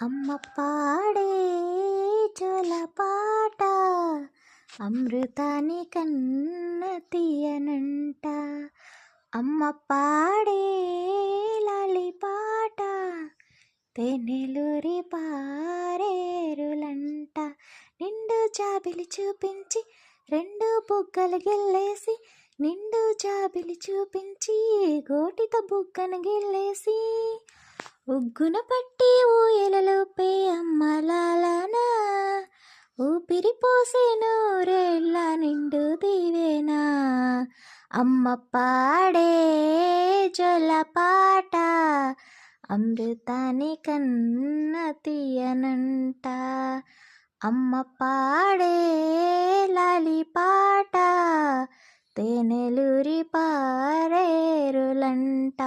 అమ్మ పాడే జోలపాట అమృతాని కన్న తీయనంట. అమ్మ పాడే లాలిపాట తెనెలూరి పారేరులంట. నిండు జాబిలి చూపించి రెండు బుగ్గలు గిల్లేసి నిండు జాబిలి చూపించి గోటితో బుగ్గను గిల్లేసి ఉగ్గున పట్టి ఊపిరి పోసే నూరేళ్ళ నిండు దీవేనా. అమ్మ పాడే జొలపాట అమృతాని కన్న తీయనంట. అమ్మ పాడే లాలిపాట తేనెలూరి పారేరులంట.